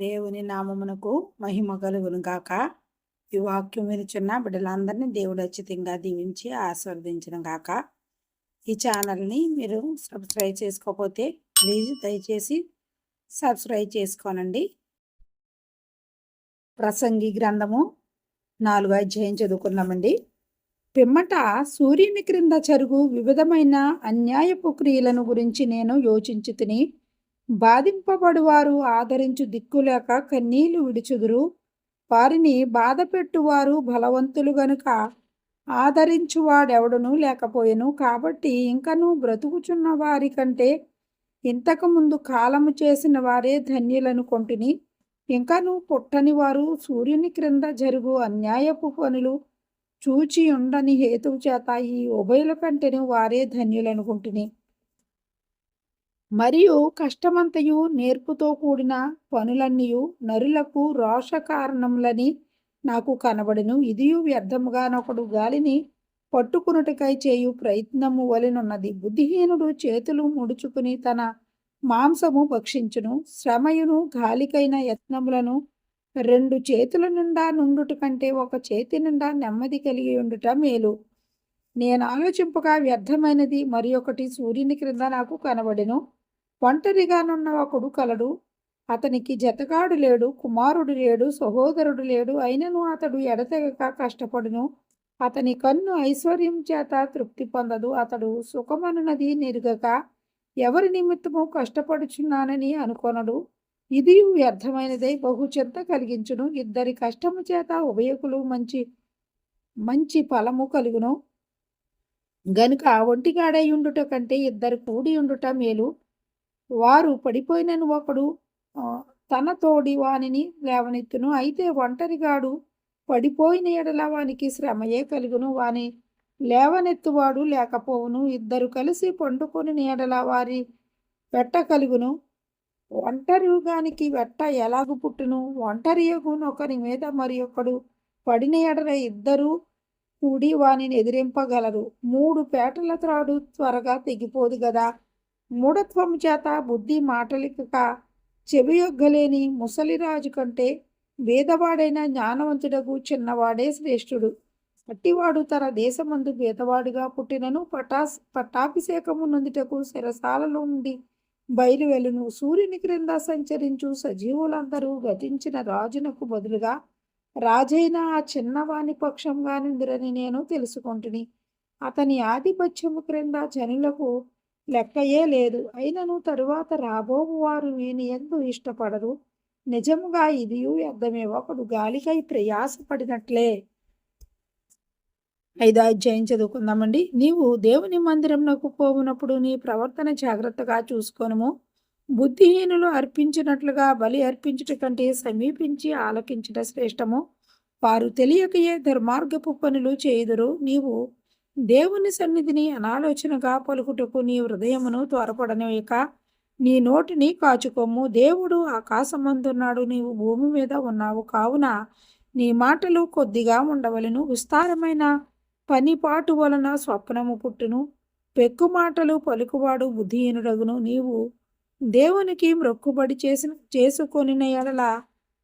దేవుని నామమునకు మహిమ కలుగును గాక. ఈ వాక్యం వినిచున్న బిడ్డలందరినీ దేవుడు అచ్చితంగా దీవించి ఆస్వాదించడం గాక. ఈ ఛానల్ని మీరు సబ్స్క్రైబ్ చేసుకోకపోతే ప్లీజ్ దయచేసి సబ్స్క్రైబ్ చేసుకోనండి. ప్రసంగి గ్రంథము నాలుగు అధ్యాయం చదువుకున్నామండి పిమ్మట సూర్యుని క్రింద చరుగు వివిధమైన అన్యాయపు క్రియలను గురించి నేను యోచించి తిని బాధింపబడువారు ఆదరించు దిక్కులేక కన్నీళ్ళు విడుచుదురు. వారిని బాధపెట్టువారు బలవంతులు గనుక ఆదరించువాడెవడను లేకపోయెను. కాబట్టి ఇంకను బ్రతుకుచున్న వారి కంటే ఇంతకుముందు కాలము చేసిన వారే ధన్యులనుకొంటిని ఇంకను పుట్టని వారు సూర్యుని క్రింద జరుగు అన్యాయపు పనులు చూచి ఉండని హేతువు చేత ఈ ఉభయుల కంటేను వారే ధన్యులనుకుంటుని మరియు కష్టమంతయు నేర్పుతో కూడిన పనులన్నీయు నరులకు రోష కారణములని నాకు కనబడును. ఇదియు వ్యర్థముగానొకడు గాలిని పట్టుకునుటకై చేయు ప్రయత్నము వలెనున్నది. బుద్ధిహీనుడు చేతులు ముడుచుకుని తన మాంసము భక్షించును. శ్రమయును గాలికైన యత్నములను రెండు చేతుల నిండా నుండుట కంటే ఒక చేతి నిండా నెమ్మది కలిగి ఉండుట మేలు. నేను ఆలోచింపగా వ్యర్థమైనది మరి ఒకటి సూర్యుని క్రింద నాకు కనబడెను. ఒంటరిగానున్న ఒకడు కలడు అతనికి జతగాడు లేడు కుమారుడు లేడు సహోదరుడు లేడు. అయినను అతడు ఎడతెగక కష్టపడును. అతని కన్ను ఐశ్వర్యం చేత తృప్తి పొందదు. అతడు సుఖమనున్నది నిరుగక ఎవరి నిమిత్తము కష్టపడుచున్నానని అనుకొనడు. ఇది వ్యర్థమైనదే. బహు చింత కలిగించును. ఇద్దరి కష్టము చేత ఉభయకులు మంచి మంచి ఫలము కలుగును. గనుక ఒంటిగాడై ఉండుట కంటే ఇద్దరు కూడి ఉండుట మేలు. వారు పడిపోయినను ఒకడు తన తోడి వానిని లేవనెత్తును. అయితే ఒంటరిగాడు పడిపోయిన ఎడల వానికి శ్రమయే కలుగును. వాని లేవనెత్తువాడు లేకపోవును. ఇద్దరు కలిసి పండుకొని నీడల వారి వెట్ట కలుగును. ఒంటరిగానికి వెట్ట ఎలాగు పుట్టును? ఒంటరి ఒకరి మీద మరి ఒకడు పడిన ఎడల ఇద్దరు కూడి వానిని ఎదిరింపగలరు. మూడు పేటల త్రాడు త్వరగా తెగిపోదు కదా మూఢత్వం చేత బుద్ధి మాటలిక చెవియొగ్గలేని ముసలిరాజు కంటే భేదవాడైన జ్ఞానవంతుడకు చిన్నవాడే శ్రేష్ఠుడు. అట్టివాడు తన దేశమందు భేదవాడుగా పుట్టినను పటాస్ పట్టాభిషేకము నందుటకు శిరసాలలో నుండి బయలువెలును. సూర్యుని క్రింద సంచరించు సజీవులందరూ గతించిన రాజునకు బదులుగా రాజైన ఆ చిన్నవాణి పక్షంగా నిందిరని నేను తెలుసుకుంటుని. అతని ఆధిపత్యము క్రింద జనులకు లెక్కయే లేదు. అయినను తరువాత రాబోవు వారు నేను ఎందు ఇష్టపడరు. నిజముగా ఇది వ్యర్థమే. ఒకడు గాలికై ప్రయాసపడినట్లే. ఐదో అధ్యాయం చదువుకుందామండి. నీవు దేవుని మందిరంలోకి పోవునప్పుడు నీ ప్రవర్తన జాగ్రత్తగా చూసుకోనము. బుద్ధిహీనులు అర్పించినట్లుగా బలి అర్పించుట కంటే సమీపించి ఆలకించట శ్రేష్టము. వారు తెలియకయే దుర్మార్గపు పనులు చేయుదురు. నీవు దేవుని సన్నిధిని అనాలోచనగా పలుకుటకు నీ హృదయమును త్వరపడనియక. నీ నోటిని కాచుకోము దేవుడు ఆకాశమందున్నాడు. నీవు భూమి మీద ఉన్నావు. కావున నీ మాటలు కొద్దిగా ఉండవలను. విస్తారమైన పనిపాటు వలన స్వప్నము పుట్టును. పెక్కు మాటలు పలుకువాడు బుద్ధిహీనుడగును. నీవు దేవునికి మ్రొక్కుబడి చేసిన చేసుకొని ఎడల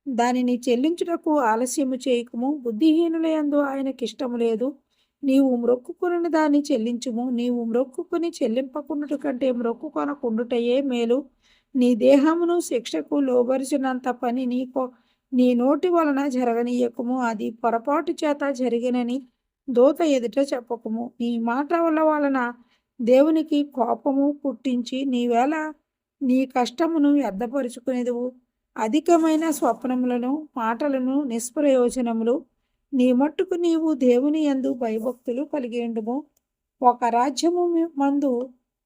దానిని చెల్లించుటకు ఆలస్యము చేయకము. బుద్ధిహీనుల యందు ఆయనకిష్టము లేదు. నీవు మ్రొక్కుకుని దాన్ని చెల్లించుము. నీవు మ్రొక్కుకొని చెల్లింపకుండుట కంటే మ్రొక్కుకొనకుండుటయే మేలు. నీ దేహమును శిక్షకు లోబరిచినంత పని నీకో నీ నోటి వలన జరగనీయకము. అది పొరపాటు చేత జరిగినని దూత ఎదుట చెప్పకము. నీ మాట వల్ల వలన దేవునికి కోపము పుట్టించి నీవేళ నీ కష్టమును వ్యర్థపరుచుకునేదువు. అధికమైన స్వప్నములను మాటలను నిష్ప్రయోజనములు నీ మట్టుకు నీవు దేవుని యందు భయభక్తులు కలిగి ఉండము. ఒక రాజ్యము మందు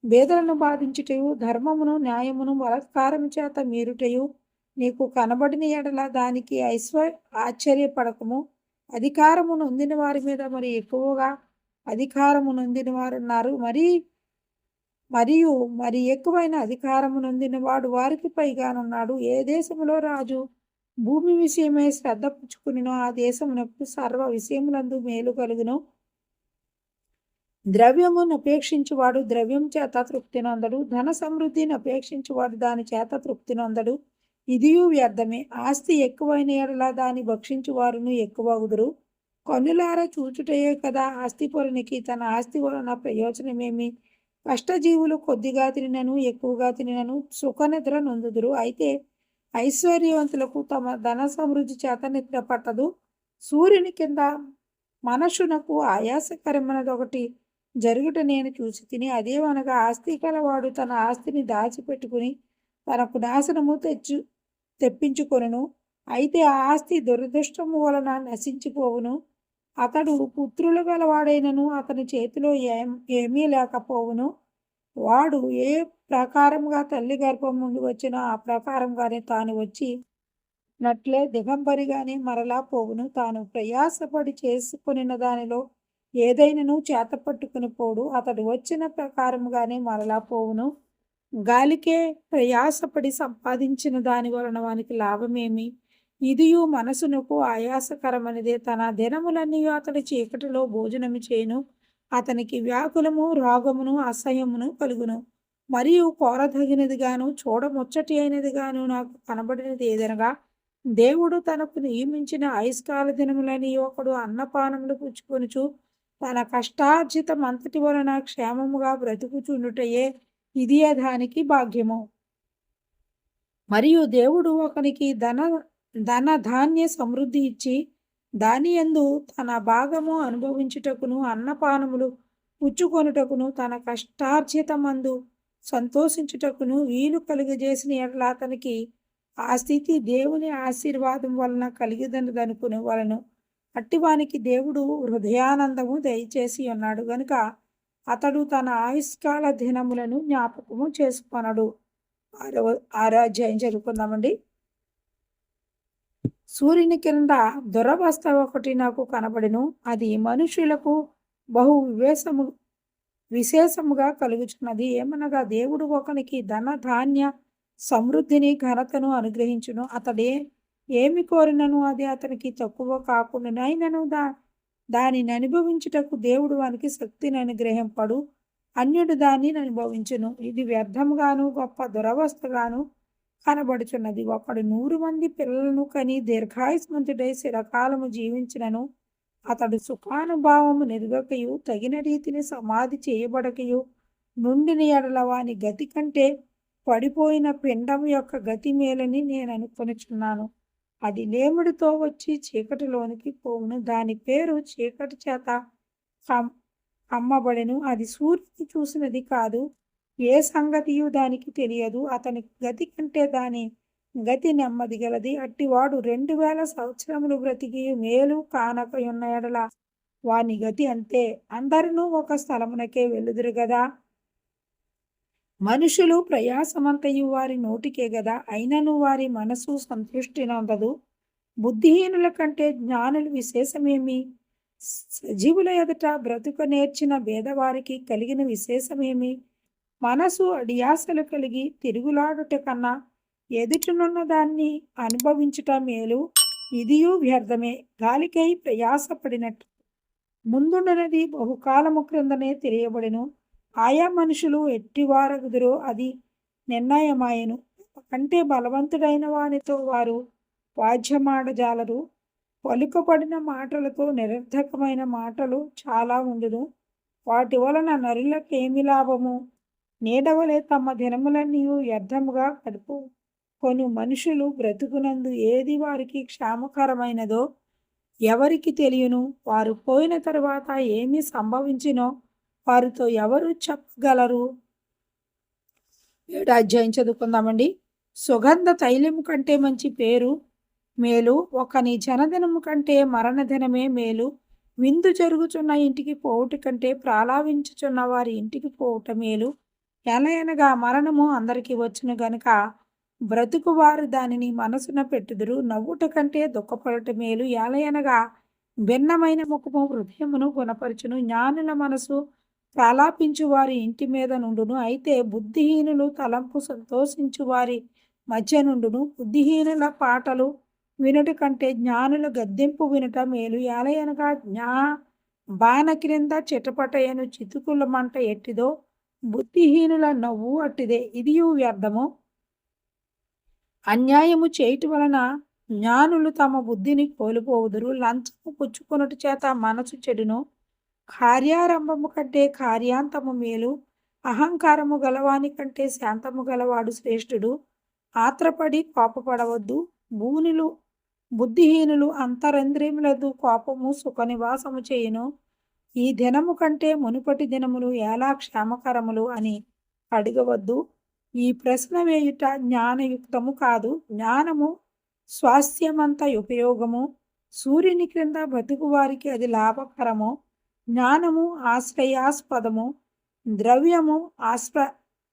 బేదలను బాధించుటయు ధర్మమును న్యాయమును బలత్కారం చేత మీరుటయు. నీకు కనబడిన ఎడల దానికి ఐశ్వర్ ఆశ్చర్యపడకము. అధికారము నొందిన వారి మీద మరి ఎక్కువగా అధికారము నొందిన వారు ఉన్నారు మరి మరియు మరి ఎక్కువైన అధికారము నొందిన వాడు వారికి పైగానున్నాడు. ఏ దేశంలో రాజు? భూమి విషయమై శ్రద్ధ పుచ్చుకునినో ఆ దేశమునకు సర్వ విషయములందు మేలు కలుగును. ద్రవ్యమును అపేక్షించువాడు ద్రవ్యం చేత తృప్తినొందడు ధన సమృద్ధిని అపేక్షించువాడు దాని చేత తృప్తినొందడు ఇదియు వ్యర్థమే. ఆస్తి ఎక్కువైన ఎడలా దాన్ని భక్షించు వారును ఎక్కువగుదురు కన్నులార చూచుటయే కదా ఆస్తిపరునికి తన ఆస్తి వలన ప్రయోజనమేమి? కష్టజీవులు కొద్దిగా తినను ఎక్కువగా తినను సుఖనిద్ర నొందుదురు. అయితే ఐశ్వర్యవంతులకు తమ ధన సమృద్ధి చేత నిద్ర పట్టదు. సూర్యుని కింద మనషునకు ఆయాసకరమైనది ఒకటి జరుగుట నేను చూసి తిని అదేమనగా ఆస్తి కలవాడు తన ఆస్తిని దాచిపెట్టుకుని తనకు నాశనము తెచ్చు తెప్పించుకొనును. అయితే ఆ ఆస్తి దురదృష్టము వలన నశించిపోవును. అతడు పుత్రులు గలవాడైనను అతని చేతిలో ఏం ఏమీ లేకపోవును. వాడు ఏ ప్రకారంగా తల్లి గర్భం నుండి వచ్చినా ఆ ప్రకారంగానే తాను వచ్చి నట్లే దిగంబరిగానే మరలా పోవును. తాను ప్రయాసపడి చేసుకునిన దానిలో ఏదైనాను చేత పట్టుకుని పోడు. అతడు వచ్చిన ప్రకారముగానే మరలా పోవును. గాలికే ప్రయాసపడి సంపాదించిన దాని వలన వానికి లాభమేమి? ఇదియు మనసునకు ఆయాసకరమనిదే. తన దినములన్నీ అతడి చీకటిలో భోజనము చేయను. అతనికి వ్యాకులము రోగమును అసహ్యమును కలుగును. మరియు కోరదగినదిగాను చూడముచ్చటి అయినదిగాను నాకు కనబడినది ఏదనగా దేవుడు తనకు నియమించిన ఐస్కాల దినములని ఒకడు అన్నపానములు పుచ్చుకొనుచు తన కష్టార్జితం అంతటి వలన క్షేమముగా బ్రతుకుచుండుటయే ఇది దానికి భాగ్యము. మరియు దేవుడు ఒకనికి ధన ధన ధాన్య సమృద్ధి ఇచ్చి దాని యందు తన భాగము అనుభవించుటకును అన్నపానములు పుచ్చుకొనుటకును తన కష్టార్జితమందు సంతోషించుటకును వీలు కలుగజేసిన ఎట్ల అతనికి ఆ స్థితి దేవుని ఆశీర్వాదం వలన కలిగిదనుకుని వలను. అట్టివానికి దేవుడు హృదయానందము దయచేసి ఉన్నాడు. గనుక అతడు తన ఆయుష్కాల దినములను జ్ఞాపకము చేసుకొనడు. ఆరో ఆరాధ్యాయం జరుపుకుందామండి సూర్యుని కింద దురవస్థ ఒకటి నాకు కనబడిను. అది మనుషులకు బహు వివేశము విశేషముగా కలుగుచున్నది. ఏమనగా దేవుడు ఒకనికి ధన ధాన్య సమృద్ధిని ఘనతను అనుగ్రహించును. అతడే ఏమి కోరినను అది అతనికి తక్కువ కాకుండా అయినను దా దానిని అనుభవించుటకు దేవుడు వానికి శక్తిని అనుగ్రహింపడు. అన్యుడు దానిని అనుభవించును. ఇది వ్యర్థముగాను గొప్ప దురవస్థగాను కనబడుచున్నది. ఒకడు నూరు మంది పిల్లలను కని దీర్ఘాయుస్మంతుడై చిరకాలము జీవించినను అతడు సుఖానుభావము నిరుగకయు తగిన రీతిని సమాధి చేయబడకయు నుండిని ఎడల వాని గతి కంటే పడిపోయిన పిండం యొక్క గతి మేలని నేను అనుకొనిచున్నాను. అది లేముడితో వచ్చి చీకటిలోనికి పోవును. దాని పేరు చీకటి చేత అమ్మబడెను అది సూర్యుని చూసినది కాదు. ఏ సంగతియు దానికి తెలియదు. అతని గతి కంటే దాని గతి నెమ్మది గలది. అట్టివాడు రెండు వేల సంవత్సరములు బ్రతికి మేలు కానకయున్న ఎడల వాని గతి అంతే. అందరినూ ఒక స్థలమునకే వెలుదురు గదా. మనుషులు ప్రయాసమంతయు వారి నోటికే గదా. అయినను వారి మనసు సంతృష్టినందదు బుద్ధిహీనుల కంటే జ్ఞానులు విశేషమేమి? సజీవుల ఎదుట బ్రతుక నేర్చిన భేదవారికి కలిగిన విశేషమేమి? మనసు అడియాసలు కలిగి తిరుగులాడుట కన్నా ఎదుటినున్న దాన్ని అనుభవించుట మేలు. ఇదియు వ్యర్థమే. గాలికై ప్రయాసపడినట్టు. ముందుండనది బహుకాలము క్రిందనే తెలియబడిను. ఆయా మనుషులు ఎట్టివారగుదురో అది నిర్ణయమాయను. కంటే బలవంతుడైన వానితో వారు వాద్యమాడజాలరు. పలుకబడిన మాటలతో నిరర్ధకమైన మాటలు చాలా ఉండును. వాటి వలన నరులకేమి లాభము? నీడవలే తమ దినములన్నీ వ్యర్థముగా గడుపు. కొన్ని మనుషులు బ్రతుకునందు ఏది వారికి క్షేమకరమైనదో ఎవరికి తెలియను? వారు పోయిన తరువాత ఏమి సంభవించినో వారితో ఎవరు చెప్పగలరు? ఏడు అధ్యాయం చదువుకుందామండి. సుగంధ తైలము కంటే మంచి పేరు మేలు. ఒకని జనదినము కంటే మరణదినమే మేలు. విందు జరుగుచున్న ఇంటికి పోవుట కంటే ప్రాలావించుచున్న వారి ఇంటికి పోవుట మేలు. ఎలయనగా మరణము అందరికీ వచ్చును గనుక బ్రతుకువారు దానిని మనసున పెట్టుదురు నవ్వుట కంటే దుఃఖపడట మేలు ఎలయనగా భిన్నమైన ముఖము హృదయమును గుణపరచును జ్ఞానుల మనసు ప్రలాపించు వారి ఇంటి మీద నుండును. అయితే బుద్ధిహీనులు తలంపు సంతోషించు వారి మధ్య నుండును. బుద్ధిహీనుల పాటలు వినుట కంటే జ్ఞానుల గద్దెంపు వినుట మేలు. ఎలయనగా జ్ఞా బాణ క్రింద చిటపటయను చితుకుల మంట ఎట్టిదో బుద్ధిహీనుల నవ్వు అట్టిదే. ఇదియు వ్యర్థము? అన్యాయము చేయుట వలన జ్ఞానులు తమ బుద్ధిని కోల్పోవుదురు. లంచము పుచ్చుకొనుట చేత మనసు చెడును. కార్యారంభము కంటే కార్యాంతము మేలు. అహంకారము గలవాని కంటే శాంతము గలవాడు శ్రేష్ఠుడు. ఆత్రపడి కోపపడవద్దు. భూనులు బుద్ధిహీనులు అంతరంద్రియములదు కోపము సుఖనివాసము చేయును. ఈ దినము కంటే మునుపటి దినములు ఎలా క్షేమకరములు అని అడగవద్దు. ఈ ప్రశ్న వేయుట జ్ఞానయుక్తము కాదు. జ్ఞానము స్వాస్థ్యమంత ఉపయోగము. సూర్యుని క్రింద బ్రతుకువారికి అది లాభకరము. జ్ఞానము ఆశ్రయాస్పదము. ద్రవ్యము ఆశ్ర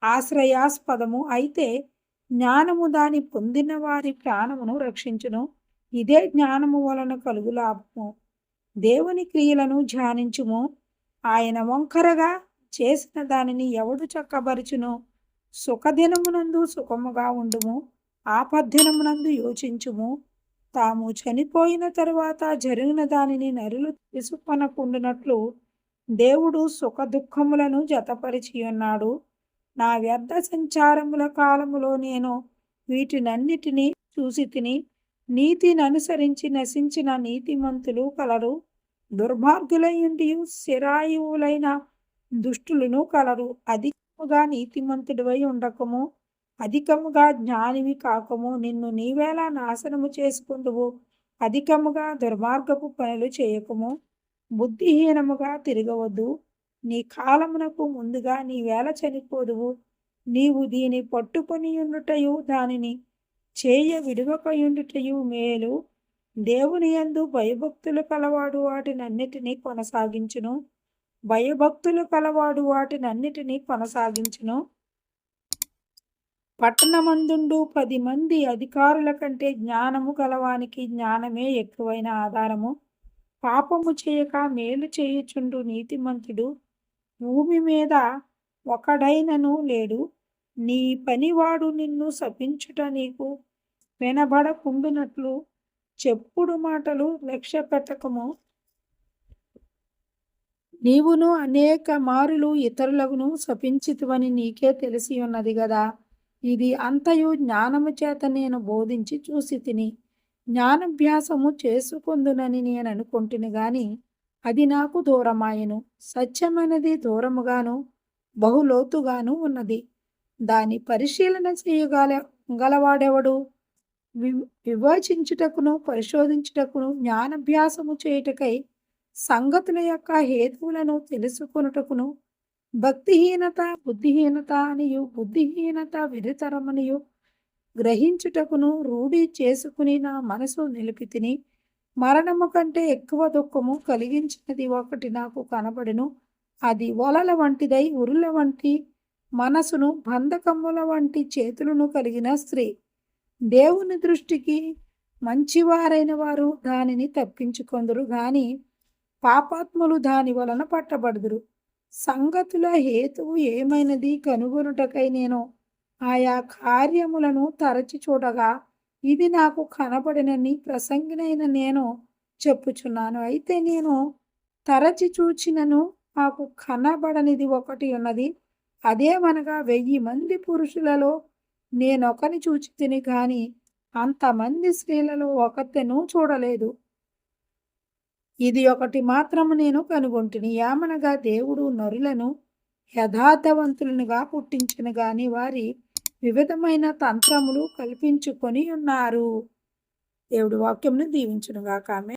ఆశ్రయాస్పదము. అయితే జ్ఞానము దాని పొందిన వారి ప్రాణమును రక్షించును. ఇదే జ్ఞానము వలన కలుగు లాభము. దేవుని క్రియలను ధ్యానించుము. ఆయన వంకరగా చేసిన దానిని ఎవడు చక్కబరుచును? సుఖదినమునందు సుఖముగా ఉండుము. ఆపద్దినమునందు యోచించుము. తాము చనిపోయిన తరువాత జరిగిన దానిని నరులు తీసుకొనకుండునట్లు దేవుడు సుఖ దుఃఖములను జతపరిచి ఉన్నాడు నా వ్యర్థ సంచారముల కాలములో నేను వీటినన్నిటినీ చూసి తిని నీతిని అనుసరించి నశించిన నీతిమంతులు కలరు. దుర్మార్గులైండి శిరాయువులైన దుష్టులను కలరు. అధికముగా నీతిమంతుడివై ఉండకము అధికముగా జ్ఞానివి కాకము. నిన్ను నీవేలా నాశనము చేసుకుందువు. అధికముగా దుర్మార్గపు పనులు చేయకము. బుద్ధిహీనముగా తిరగవద్దు. నీ కాలమునకు ముందుగా నీవేళ చనిపోదువు. నీవు దీని పట్టుకొని ఉండుటయు దానిని చేయ విడువకయుండుటయు మేలు. దేవుని యందు భయభక్తులు కలవాడు వాటినన్నిటినీ కొనసాగించును. భయభక్తులు కలవాడు వాటినన్నిటినీ కొనసాగించును. పట్టణమందుండు పది మంది అధికారుల కంటే జ్ఞానము గలవానికి జ్ఞానమే ఎక్కువైన ఆధారము. పాపము చేయక మేలు చేయుచుండు నీతిమంతుడు. భూమి మీద ఒకడైనను లేడు. నీ పనివాడు నిన్ను శపించుట నీకు వినబడకుండునట్లు చెప్పుడు మాటలు లక్ష్య పెట్టకము నీవును అనేక మారులు ఇతరులను శపించితువని నీకే తెలిసి ఉన్నది కదా ఇది అంతయు జ్ఞానము చేత నేను బోధించి చూసి తిని జ్ఞానాభ్యాసము చేసుకుందునని నేను అనుకుంటుని గాని అది నాకు దూరమాయను. సత్యమైనది దూరముగాను బహులోతుగాను ఉన్నది. దాని పరిశీలన చేయగల గలవాడెవడు? వి వివేచించుటకును పరిశోధించుటకును జ్ఞానాభ్యాసము చేయుటకై సంగతుల యొక్క హేతువులను తెలుసుకొనుటకును భక్తిహీనత బుద్ధిహీనత అనియు బుద్ధిహీనత విరితరమనియు గ్రహించుటకును రూఢి చేసుకుని నా మనసు నిలిపి తిని మరణము కంటే ఎక్కువ దుఃఖము కలిగించినది ఒకటి నాకు కనబడును. అది వలల వంటిదై ఉరుల వంటి మనసును బంధకమ్ముల వంటి చేతులను కలిగిన స్త్రీ. దేవుని దృష్టికి మంచివారైన వారు దానిని తప్పించుకొందురు గాని పాపాత్ములు దాని వలన పట్టబడుదురు. సంగతుల హేతువు ఏమైనది కనుగొనుటకై నేను ఆయా కార్యములను తరచి చూడగా ఇది నాకు కనబడినని ప్రసంగినైన నేను చెప్పుచున్నాను. అయితే నేను తరచి చూచినను నాకు కనబడనిది ఒకటి ఉన్నది. అదేమనగా వెయ్యి మంది పురుషులలో నేనొకని చూచి తిని కానీ అంతమంది స్త్రీలలో ఒకతెను చూడలేదు. ఇది ఒకటి మాత్రము నేను కనుగొంటిని. ఏమనగా దేవుడు నరులను యథార్థవంతులనుగా పుట్టించిన గాని వారి వివిధమైన తంత్రములు కల్పించుకొని ఉన్నారు. దేవుడు వాక్యంను దీవించునుగా కామె